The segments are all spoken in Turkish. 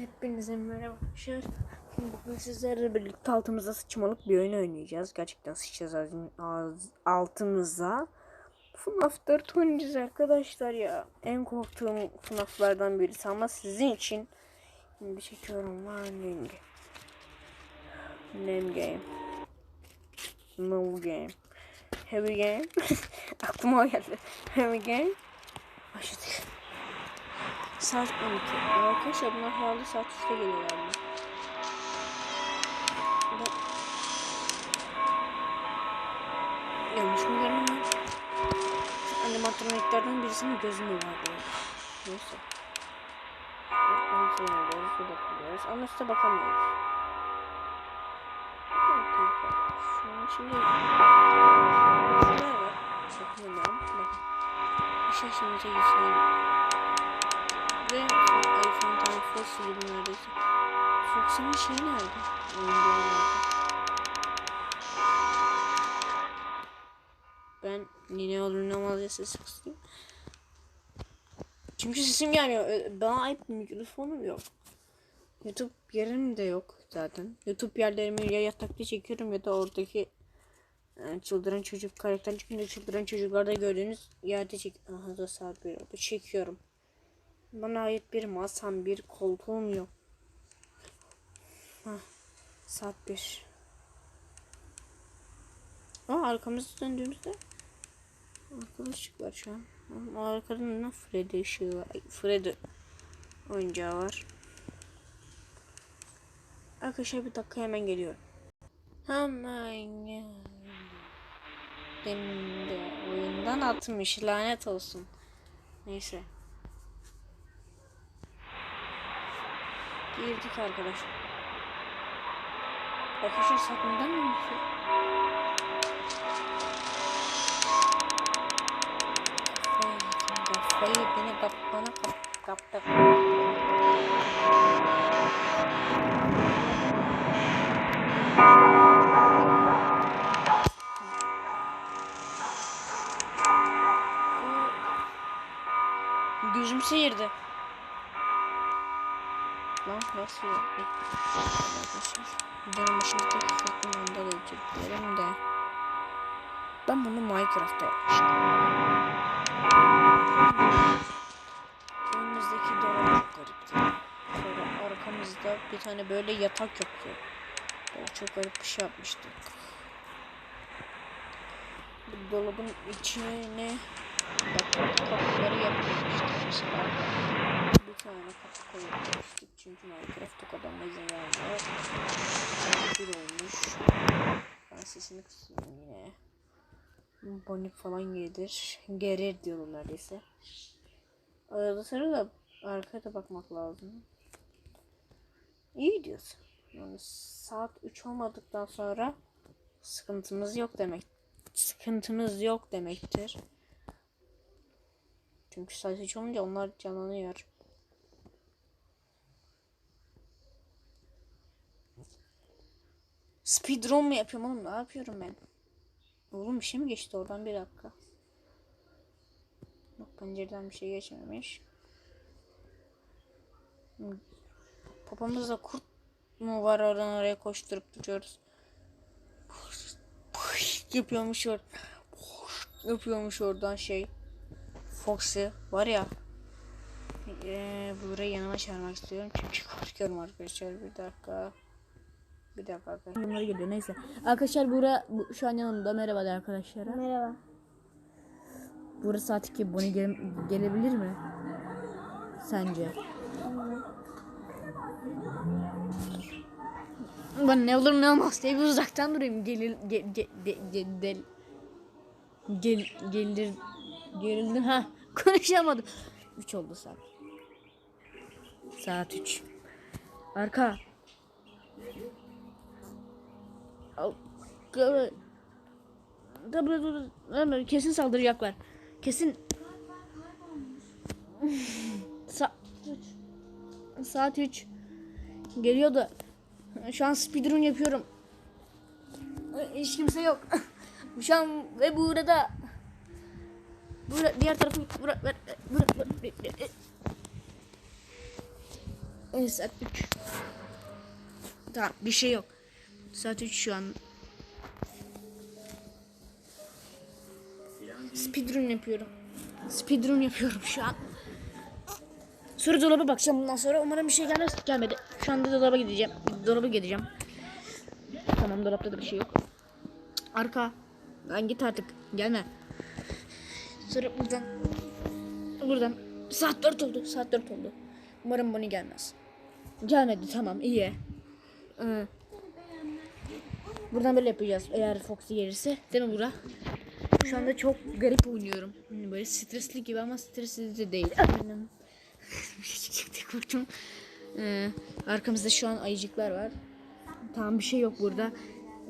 Hepinize merhaba arkadaşlar. Bugün sizlerle birlikte altımıza sıçmalık bir oyun oynayacağız. Gerçekten sıçacağız altımıza. FNAF 4 oynayacağız arkadaşlar ya. En korktuğum FNAF'lardan birisi ama sizin için şimdi çekiyorum warning. Name game. No game. Heavy game. Aklıma o geldi. Heavy game. Başladık. Saat 12. Arkadaşlar bunlar herhalde saat 3'te geliyorlar. mı? Ben... Yanlış mı ben? Animatroniklerden birisinin gözü mü vardı? Neyse. Kontrol ediyoruz, bir bakıyoruz. Ama üstte bakamıyoruz. Şunun içinde... Şunlar var. Bakın Bakın. İşte şimdi geçelim. Ve iPhone tane Fox gibi neredeyse. Fox'un şeyi nerede? Nerede? Ben yine olur ne olmaz diye ses kısayım. Çünkü sesim gelmiyor. Bana ait mikrofonum yok. YouTube yerim de yok zaten. YouTube yerlerimi ya yatakta çekiyorum ya da oradaki e, çıldıran çocuk karakter çıkınca çıldıran çocuklarda gördüğünüz yerde çek. Aha da saat bir. Çekiyorum. Bana ait bir masam, bir koltuğum yok. Hah, saat bir. Aa arkamızı döndüğümüzde arkada ışık var şu an. Ama arkada ne Freddy ışığı var. Freddy oyuncağı var. Arkadaşlar bir dakika hemen geliyorum. Hemen gel. Demin de oyundan atmış lanet olsun. Neyse. Girdik arkadaşlar. Arkadaşlar saklandan mı yedim, Kafayı beni kap bana kap kaptı. Gözüm seyirdi. Nasıl başımdaki fırtına onda da özür dilerim de. Ben bunu Minecraft'ta yapmıştım. Önümüzdeki dolap çok garipti. Sonra arkamızda bir tane böyle yatak yoktu. Böyle çok garip bir şey yapmıştık. Bu dolabın içine bak kapıları yapmıştık mesela. Bir tane kapı koyabilirstik çünkü Minecraft o kadar izin vermiyor. Bir olmuş. Ben sesini kısıyorum yine. Bonik falan gelir. Gerir diyorum neredeyse. Arada sırada arkaya bakmak lazım. İyi gidiyoruz. Yani saat 3 olmadıktan sonra sıkıntımız yok demek. Sıkıntımız yok demektir. Çünkü saat 3 olunca onlar canlanıyor. Speedrun mu yapıyorum oğlum? Ne yapıyorum ben? Oğlum bir şey mi geçti oradan bir dakika. Yok pencereden bir şey geçmemiş. Papamızda kurt mu var oradan oraya koşturup duruyoruz. Yapıyormuş or yapıyormuş oradan şey. Foxy var ya. Ee, burayı yanıma çağırmak istiyorum çünkü korkuyorum arkadaşlar bir dakika. Bir dakika. Bunları geliyor neyse. Arkadaşlar bura bu, şu an yanımda merhaba de arkadaşlara. Merhaba. Burası saat 2 Bonnie gele- gelebilir mi? Sence? Ben ne olur ne olmaz diye bir uzaktan durayım. Gelir ge, ge, ge, del, gel, gelir gerildim ha konuşamadım. 3 oldu saat. Saat 3. Arka. Tabii tabii kesin saldıracaklar. Kesin. Sa Saat 3. Geliyor da şu an speedrun yapıyorum. Hiç kimse yok. Şu an ve burada Bura, diğer tarafı bura, bura, bura, bura, bura, Evet saat 3. Tamam bir şey yok. Saat 3 şu an. Speedrun yapıyorum. Speedrun yapıyorum şu an. Sonra dolaba bakacağım bundan sonra. Umarım bir şey gelmez. Gelmedi. Şu anda dolaba gideceğim. Dolaba gideceğim. Tamam dolapta da bir şey yok. Arka. Lan git artık. Gelme. Sonra buradan. Buradan. Saat 4 oldu. Saat 4 oldu. Umarım bunu gelmez. Gelmedi tamam iyi. Ee, buradan böyle yapacağız eğer Foxy gelirse. Değil mi Bura? Şu anda çok garip oynuyorum. Hani böyle stresli gibi ama stresli de değil. Benim. Çıktı korktum. Ee, arkamızda şu an ayıcıklar var. Tamam bir şey yok burada.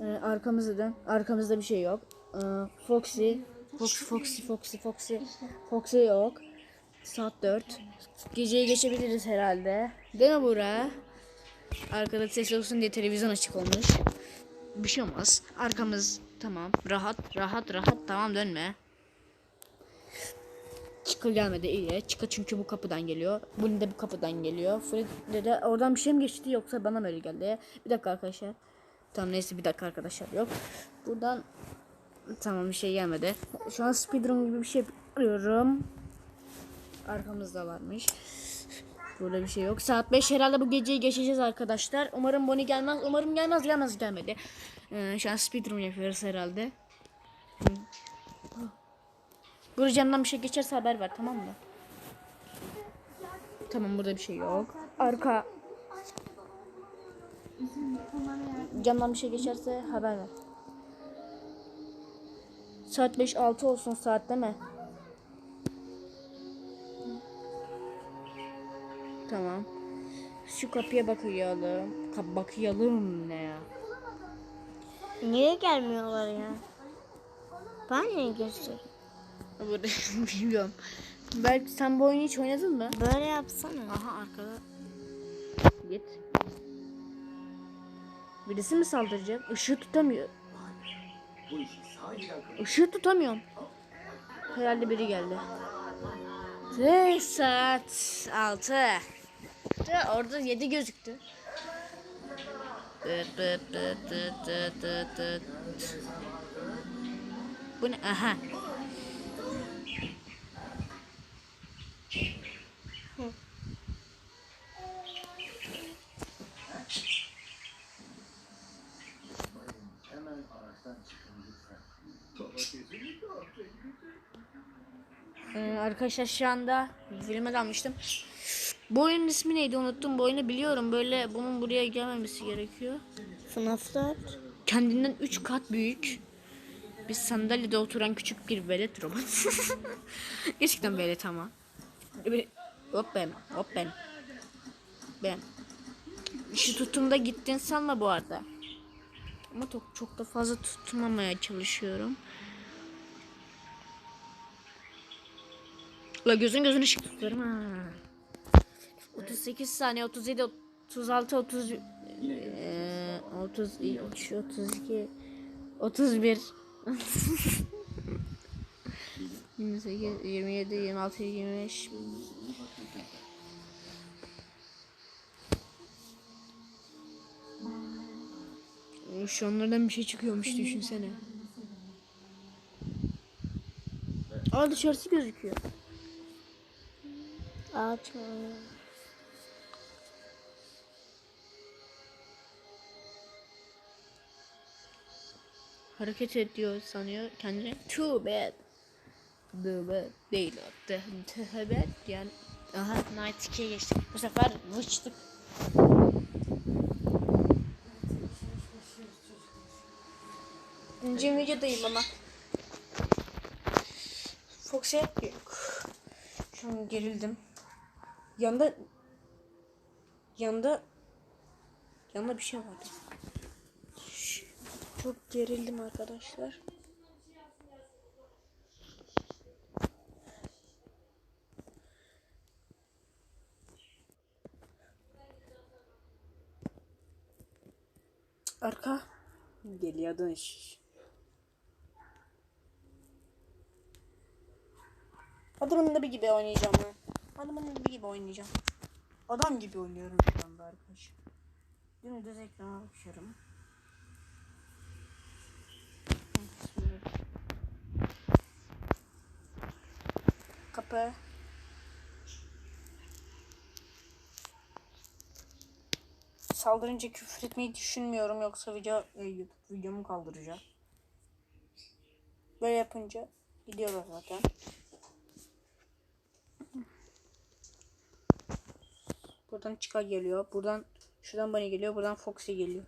Ee, arkamızda da arkamızda bir şey yok. Ee, Foxy, Foxy, Foxy, Foxy, Foxy, Foxy yok. Saat 4. Geceyi geçebiliriz herhalde. Değil mi Buğra? Arkada ses olsun diye televizyon açık olmuş. Bir şey olmaz. Arkamız tamam. Rahat, rahat, rahat. Tamam dönme. Çıkı gelmedi iyi. Çıkı çünkü bu kapıdan geliyor. Bunun de bu kapıdan geliyor. Fred'de de oradan bir şey mi geçti yoksa bana mı öyle geldi? Bir dakika arkadaşlar. Tamam neyse bir dakika arkadaşlar yok. Buradan tamam bir şey gelmedi. Şu an speedrun gibi bir şey arıyorum. Arkamızda varmış. Burada bir şey yok. Saat 5 herhalde bu geceyi geçeceğiz arkadaşlar. Umarım Bonnie gelmez. Umarım gelmez gelmez gelmedi. Ee, şu an speedrun yapıyoruz herhalde. Burada camdan bir şey geçerse haber ver tamam mı? Tamam burada bir şey yok. Arka. Camdan bir şey geçerse haber ver. Saat 5-6 olsun saat değil mi? Tamam. Şu kapıya bakıyalım. Kap bakıyalım ne ya? Niye gelmiyorlar ya? Ben niye? Burada bilmiyorum. Belki sen bu oyunu hiç oynadın mı? Böyle yapsana. Aha arkada. Git. Birisi mi saldıracak? Işığı tutamıyor. Işığı tutamıyorum. Herhalde biri geldi. Ve saat 6. Orada 7 gözüktü. Dıt dıt dıt dıt dıt dıt dıt. Bu ne? Ee, arkadaşlar şu anda filme dalmıştım. Bu oyunun ismi neydi unuttum. Bu oyunu biliyorum. Böyle bunun buraya gelmemesi gerekiyor. FNAF 4. Kendinden 3 kat büyük. Bir sandalyede oturan küçük bir velet robot. Gerçekten velet ama. Bir- Hop ben, hop ben. Ben. Şu tutumda gittin sanma bu arada. Ama çok, çok da fazla tutmamaya çalışıyorum. La gözün gözün ışık tutarım ha. 38 saniye 37 36 30 eee 33 32 31 28 27 26 25 Şu onlardan bir şey çıkıyormuş düşünsene. Aa dışarısı gözüküyor. Açma. hareket ediyor sanıyor kendini. Too bad. The bad değil o. The, the bad yani. Aha Night 2'ye geçtik. Bu sefer vıçtık. İkinci videodayım ama. Fox'e yok. Şu an gerildim. Yanda yanda yanda bir şey vardı. Çok gerildim arkadaşlar. Arka geliyor dönüş. Adamın da bir gibi oynayacağım ben. Adamın gibi oynayacağım. Adam gibi oynuyorum şu an. arkadaşlar. Dümdüz ekrana bakıyorum. Kapı. Saldırınca küfür etmeyi düşünmüyorum yoksa video e, YouTube videomu kaldıracak. Böyle yapınca gidiyorlar zaten. Buradan Chica geliyor. Buradan şuradan Bunny geliyor. Buradan Foxy geliyor.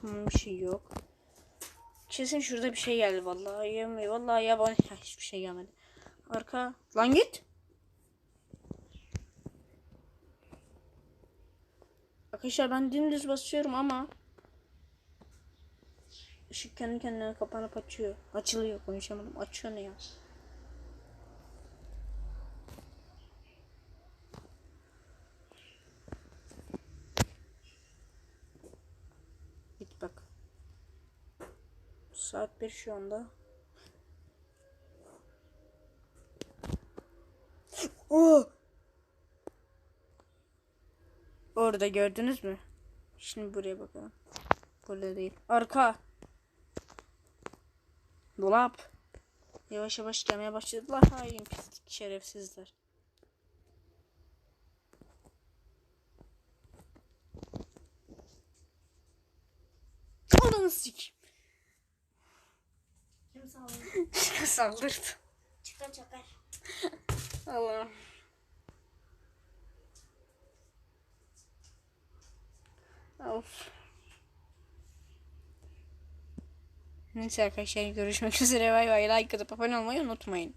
Tamam bir şey yok. Kesin şurada bir şey geldi vallahi. Yemiyor. Vallahi ya bana hiçbir şey gelmedi. Arka. Lan git. Arkadaşlar ben dümdüz basıyorum ama ışık kendi kendine kapanıp açıyor. Açılıyor konuşamadım. Açıyor ne ya? Git bak. Saat 1 şu anda. Oh! Orada gördünüz mü? Şimdi buraya bakalım. Burada değil. Arka. Dolap. Yavaş yavaş gelmeye başladılar. Hain pislik şerefsizler. Ananı sik. Kim sağladı? Saldırdı. Çıkar çıkar. Allah'ım. Of. Neyse arkadaşlar görüşmek üzere. Bay bay. Like atıp abone olmayı unutmayın.